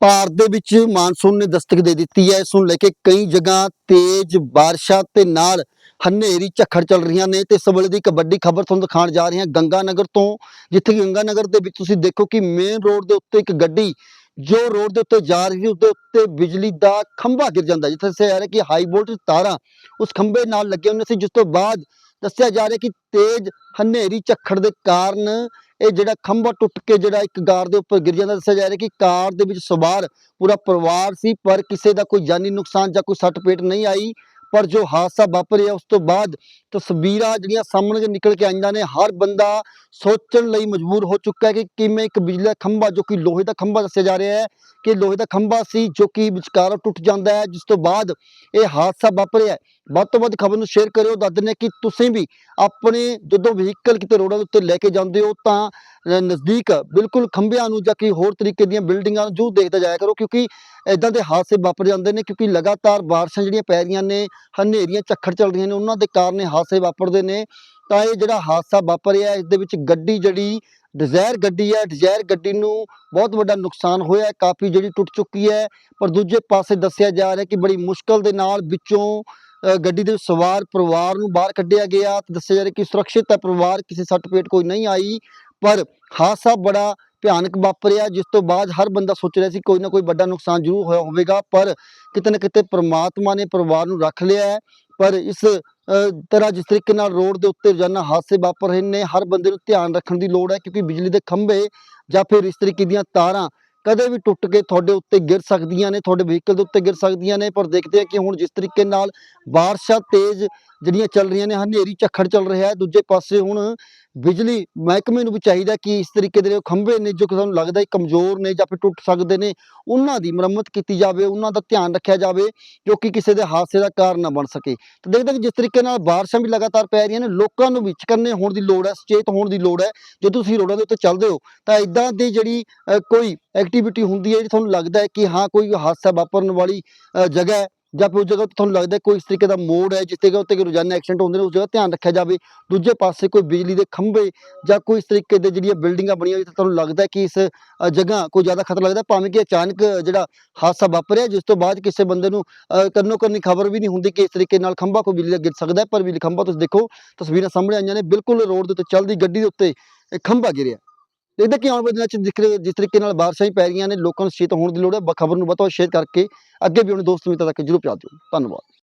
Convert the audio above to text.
ਭਾਰਤ ਦੇ ਵਿੱਚ ਮਾਨਸੂਨ ਨੇ ਦਸਤਕ ਦੇ ਦਿੱਤੀ ਹੈ। ਇਸ ਨੂੰ ਲੈ ਕੇ ਕਈ ਜਗ੍ਹਾ ਤੇਜ਼ ਬਾਰਿਸ਼ਾਂ ਤੇ ਨਾਲ ਹਨੇਰੀ, ਝੱਖੜ ਚੱਲ ਰਹੀਆਂ ਨੇ ਤੇ ਇਸ ਵੇਲੇ ਦੀ ਇੱਕ ਵੱਡੀ ਖਬਰ ਤੁਹਾਨੂੰ ਦਿਖਾਉਣ ਜਾ ਰਹੇ ਹਾਂ। ਗੰਗਾ ਨਗਰ ਤੋਂ, ਜਿੱਥੇ ਕਿ ਦੇ ਵਿੱਚ ਤੁਸੀਂ ਦੇਖੋ ਕਿ ਮੇਨ ਰੋਡ ਦੇ ਉੱਤੇ ਇੱਕ ਗੱਡੀ, ਜੋ ਰੋਡ ਦੇ ਉੱਤੇ ਜਾ ਰਹੀ ਸੀ ਉਸ ਦੇ ਉੱਤੇ ਬਿਜਲੀ ਦਾ ਖੰਭਾ ਗਿਰ ਜਾਂਦਾ ਜਿੱਥੇ ਦੱਸਿਆ ਜਾ ਰਿਹਾ ਕਿ ਹਾਈ ਵੋਲਟੇਜ ਤਾਰਾਂ ਉਸ ਖੰਭੇ ਨਾਲ ਲੱਗੀਆਂ ਹੋਈਆਂ ਸੀ ਜਿਸ ਤੋਂ ਬਾਅਦ ਦੱਸਿਆ ਜਾ ਰਿਹਾ ਕਿ ਤੇਜ਼ ਹਨੇਰੀ, ਝੱਖੜ ਦੇ ਕਾਰਨ ਇਹ ਜਿਹੜਾ ਖੰਭਾ ਟੁੱਟ ਕੇ ਜਿਹੜਾ ਇੱਕ ਕਾਰ ਦੇ ਉੱਪਰ ਗਿਰ ਜਾਂਦਾ ਦੱਸਿਆ ਜਾ ਰਿਹਾ ਕਿ ਕਾਰ ਦੇ ਵਿੱਚ ਸਵਾਰ ਪੂਰਾ ਪਰਿਵਾਰ ਸੀ, ਪਰ ਕਿਸੇ ਦਾ ਕੋਈ ਜਾਨੀ ਨੁਕਸਾਨ ਜਾਂ ਕੋਈ ਸੱਟ ਪੇਟ ਨਹੀਂ ਆਈ, ਪਰ ਜੋ ਹਾਦਸਾ ਵਾਪਰਿਆ ਉਸ ਤੋਂ ਬਾਅਦ ਤਸਵੀਰਾਂ ਜਿਹੜੀਆਂ ਸਾਹਮਣੇ ਨਿਕਲ ਕੇ ਆਈਆਂ ਨੇ, ਹਰ ਬੰਦਾ ਸੋਚਣ ਲਈ ਮਜਬੂਰ ਹੋ ਚੁੱਕਾ ਹੈ ਕਿ ਕਿਵੇਂ ਇੱਕ ਬਿਜਲੀ ਦਾ ਖੰਭਾ, ਜੋ ਕਿ ਲੋਹੇ ਦਾ ਖੰਭਾ ਦੱਸਿਆ ਜਾ ਰਿਹਾ ਹੈ, ਕਿ ਲੋਹੇ ਦਾ ਖੰਭਾ ਸੀ, ਜੋ ਕਿ ਵਿਚਕਾਰੋਂ ਟੁੱਟ ਜਾਂਦਾ ਹੈ, ਜਿਸ ਤੋਂ ਬਾਅਦ ਇਹ ਹਾਦਸਾ ਵਾਪਰਿਆ ਵੱਧ ਤੋਂ ਵੱਧ ਖਬਰ ਨੂੰ ਸ਼ੇਅਰ ਕਰਿਓ, ਦੱਸ ਦਿੰਦੇ ਕਿ ਤੁਸੀਂ ਵੀ ਆਪਣੇ ਜਦੋਂ ਵਹੀਕਲ ਕਿਤੇ ਰੋਡਾਂ ਦੇ ਉੱਤੇ ਲੈ ਕੇ ਜਾਂਦੇ ਹੋ, ਤਾਂ ਨਜ਼ਦੀਕ ਬਿਲਕੁਲ ਖੰਭਿਆਂ ਨੂੰ ਜਾਂ ਕਿ ਹੋਰ ਤਰੀਕੇ ਦੀਆਂ ਬਿਲਡਿੰਗਾਂ ਨੂੰ ਜ਼ਰੂਰ ਦੇਖਦਾ ਜਾਇਆ ਕਰੋ, ਕਿਉਂਕਿ ਇਦਾਂ ਦੇ ਹਾਦਸੇ ਵਾਪਰ ਜਾਂਦੇ ਨੇ, ਕਿਉਂਕਿ ਲਗਾਤਾਰ ਬਾਰਿਸ਼ਾਂ ਜਿਹੜੀਆਂ ਪੈ ਰਹੀਆਂ ਨੇ, ਹਨੇਰੀਆਂ, ਝੱਖੜ ਚੱਲ ਰਹੀਆਂ ਨੇ, ਉਹਨਾਂ ਦੇ ਕਾਰਨ ਹਾਦਸੇ ਹਾਦਸੇ ਵਾਪਰਦੇ ਨੇ, ਤਾਂ ਇਹ ਜਿਹੜਾ ਹਾਦਸਾ ਵਾਪਰਿਆ ਇਸ ਦੇ ਵਿੱਚ ਗੱਡੀ ਜਿਹੜੀ, ਡਿਜ਼ਾਇਰ ਗੱਡੀ ਹੈ, ਡਿਜ਼ਾਇਰ ਗੱਡੀ ਨੂੰ ਬਹੁਤ ਵੱਡਾ ਨੁਕਸਾਨ ਹੋਇਆ ਕਾਫੀ ਜਿਹੜੀ ਟੁੱਟ ਚੁੱਕੀ ਹੈ, ਪਰ ਦੂਜੇ ਪਾਸੇ ਦੱਸਿਆ ਜਾ ਰਿਹਾ ਕਿ ਬੜੀ ਮੁਸ਼ਕਲ ਦੇ ਨਾਲ ਵਿੱਚੋਂ ਗੱਡੀ ਦੇ ਸਵਾਰ ਪਰਿਵਾਰ ਨੂੰ ਬਾਹਰ ਕੱਢਿਆ ਗਿਆ, ਤੇ ਦੱਸਿਆ ਜਾ ਰਿਹਾ ਕਿ ਸੁਰੱਖਿਅਤ ਹੈ, ਪਰਿਵਾਰ ਕਿਸੇ ਸੱਟ ਪੇਟ ਕੋਈ ਨਹੀਂ ਆਈ, ਪਰ ਹਾਦਸਾ ਬੜਾ ਭਿਆਨਕ ਵਾਪਰਿਆ, ਜਿਸ ਤੋਂ ਬਾਅਦ ਹਰ ਬੰਦਾ ਸੋਚ ਰਿਹਾ ਸੀ ਕੋਈ ਨਾ ਕੋਈ ਵੱਡਾ ਨੁਕਸਾਨ ਜ਼ਰੂਰ ਹੋਇਆ ਹੋਵੇਗਾ, ਪਰ ਕਿਤੇ ਨਾ ਕਿਤੇ ਪ੍ਰਮਾਤਮਾ ਨੇ ਪਰਿਵਾਰ ਨੂੰ ਰੱਖ ਲਿਆ ਹੈ, ਪਰ ਇਸ ਤਰ੍ਹਾਂ ਜਿਸ ਤਰੀਕੇ ਨਾਲ ਰੋਡ ਦੇ ਉੱਤੇ ਰੋਜ਼ਾਨਾ ਹਾਦਸੇ ਵਾਪਰ ਰਹੇ ਨੇ, ਹਰ ਬੰਦੇ ਨੂੰ ਧਿਆਨ ਰੱਖਣ ਦੀ ਲੋੜ ਹੈ ਕਿਉਂਕਿ ਬਿਜਲੀ ਦੇ ਖੰਭੇ ਜਾਂ ਫਿਰ ਇਸ ਤਰੀਕੇ ਦੀਆਂ ਤਾਰਾਂ ਕਦੇ ਵੀ ਟੁੱਟ ਕੇ ਤੁਹਾਡੇ ਉੱਤੇ ਗਿਰ ਸਕਦੀਆਂ ਨੇ, ਤੁਹਾਡੇ ਵਹੀਕਲ ਦੇ ਉੱਤੇ ਗਿਰ ਸਕਦੀਆਂ ਨੇ, ਪਰ ਦੇਖਦੇ ਹਾਂ ਕਿ ਹੁਣ ਜਿਸ ਤਰੀਕੇ ਨਾਲ ਬਾਰਿਸ਼ਾਂ ਤੇਜ਼ ਜਿਹੜੀਆਂ ਚੱਲ ਰਹੀਆਂ ਨੇ ਹਨੇਰੀ ਝੱਖੜ ਚੱਲ ਰਿਹਾ ਹੈ। ਦੂਜੇ ਪਾਸੇ ਹੁਣ ਬਿਜਲੀ ਮਹਿਕਮੇ ਨੂੰ ਵੀ ਚਾਹੀਦਾ ਕਿ ਇਸ ਤਰੀਕੇ ਦੇ ਜਿਹੜੇ ਖੰਭੇ ਨੇ, ਜੋ ਕਿ ਸਾਨੂੰ ਲੱਗਦਾ ਹੈ ਕਮਜ਼ੋਰ ਨੇ ਜਾਂ ਫਿਰ ਟੁੱਟ ਸਕਦੇ ਨੇ, ਉਹਨਾਂ ਦੀ ਮੁਰੰਮਤ ਕੀਤੀ ਜਾਵੇ, ਉਹਨਾਂ ਦਾ ਧਿਆਨ ਰੱਖਿਆ ਜਾਵੇ, ਜੋ ਕਿ ਕਿਸੇ ਦੇ ਹਾਦਸੇ ਦਾ ਕਾਰਨ ਨਾ ਬਣ ਸਕੇ। ਤੇ ਦੇਖਦੇ ਕਿ ਜਿਸ ਤਰੀਕੇ ਨਾਲ ਬਾਰਿਸ਼ਾਂ ਵੀ ਲਗਾਤਾਰ ਪੈ ਰਹੀਆਂ ਨੇ, ਲੋਕਾਂ ਨੂੰ ਵੀ ਚਕੰਨੇ ਹੋਣ ਦੀ ਲੋੜ ਹੈ, ਸੁਚੇਤ ਹੋਣ ਦੀ ਲੋੜ ਹੈ। ਜਦੋਂ ਤੁਸੀਂ ਰੋਡਾਂ ਦੇ ਉੱਤੇ ਚੱਲਦੇ ਹੋ, ਤਾਂ ਇਦਾਂ ਦੀ ਜਿਹੜੀ ਕੋਈ ਐਕਟੀਵਿਟੀ ਹੁੰਦੀ ਹੈ, ਜਿਹੜੀ ਤੁਹਾਨੂੰ ਲੱਗਦਾ ਹੈ ਕਿ ਹਾਂ, ਕੋਈ ਹਾਦਸਾ ਵਾਪਰਨ ਵਾਲੀ ਜਗ੍ਹਾ ਹੈ ਜਾਂ ਫਿਰ ਉਸ ਜਗ੍ਹਾ ਤੁਹਾਨੂੰ ਲੱਗਦਾ ਕੋਈ ਇਸ ਤਰੀਕੇ ਦਾ ਮੋੜ ਹੈ ਜਿਸ ਜਗ੍ਹਾ ਉੱਤੇ ਰੋਜ਼ਾਨਾ ਐਕਸੀਡੈਂਟ ਹੁੰਦੇ ਨੇ ਉਸ ਜਗ੍ਹਾ ਧਿਆਨ ਰੱਖਿਆ ਜਾਵੇ। ਦੂਜੇ ਪਾਸੇ ਕੋਈ ਬਿਜਲੀ ਦੇ ਖੰਭੇ ਜਾਂ ਕੋਈ ਇਸ ਤਰੀਕੇ ਦੇ ਜਿਹੜੀਆਂ ਬਿਲਡਿੰਗਾਂ ਬਣੀਆਂ ਹੋਈਆਂ ਤੁਹਾਨੂੰ ਲੱਗਦਾ ਕਿ ਇਸ ਜਗ੍ਹਾ ਕੋਈ ਜ਼ਿਆਦਾ ਖਤਰਾ ਲੱਗਦਾ? ਭਾਵੇਂ ਕਿ ਅਚਾਨਕ ਜਿਹੜਾ ਹਾਦਸਾ ਵਾਪਰਿਆ ਜਿਸ ਤੋਂ ਬਾਅਦ ਕਿਸੇ ਬੰਦੇ ਨੂੰ ਅ, ਕੰਨੋ ਕੰਨੀ ਖਬਰ ਵੀ ਨਹੀਂ ਹੁੰਦੀ ਕਿ ਇਸ ਤਰੀਕੇ ਨਾਲ ਖੰਭਾ ਕੋਈ ਬਿਜਲੀ ਦਾ ਗਿਰ ਸਕਦਾ ਪਰ ਬਿਜਲੀ ਖੰਭਾ ਤੁਸੀਂ ਦੇਖੋ ਤਸਵੀਰਾਂ ਸਾਹਮਣੇ ਆਈਆਂ ਨੇ। ਬਿਲਕੁਲ ਰੋਡ ਦੇ ਉੱਤੇ ਚੱਲਦੀ ਗੱਡੀ ਦੇ ਉੱਤੇ ਖੰਭਾ ਗਿਰਿਆ। ਦੇਖਦੇ ਕਿ ਆਉਣ ਵਾਲੇ ਦਿਨਾਂ ਚ ਦਿਖ ਜਿਸ ਤਰੀਕੇ ਨਾਲ ਬਾਰਿਸ਼ਾਂ ਹੀ ਪੈ ਰਹੀਆਂ ਨੇ, ਲੋਕਾਂ ਨੂੰ ਸੁਚੇਤ ਹੋਣ ਦੀ ਲੋੜ ਹੈ ਖਬਰ ਨੂੰ ਬਤਾਓ ਸ਼ੇਅਰ ਕਰਕੇ ਅੱਗੇ ਵੀ ਆਪਣੇ ਦੋਸਤ ਮਿੱਤਰਾਂ ਤੱਕ ਜਰੂਰ ਪਹੁੰਚਾ ਦਿਓ ਧੰਨਵਾਦ।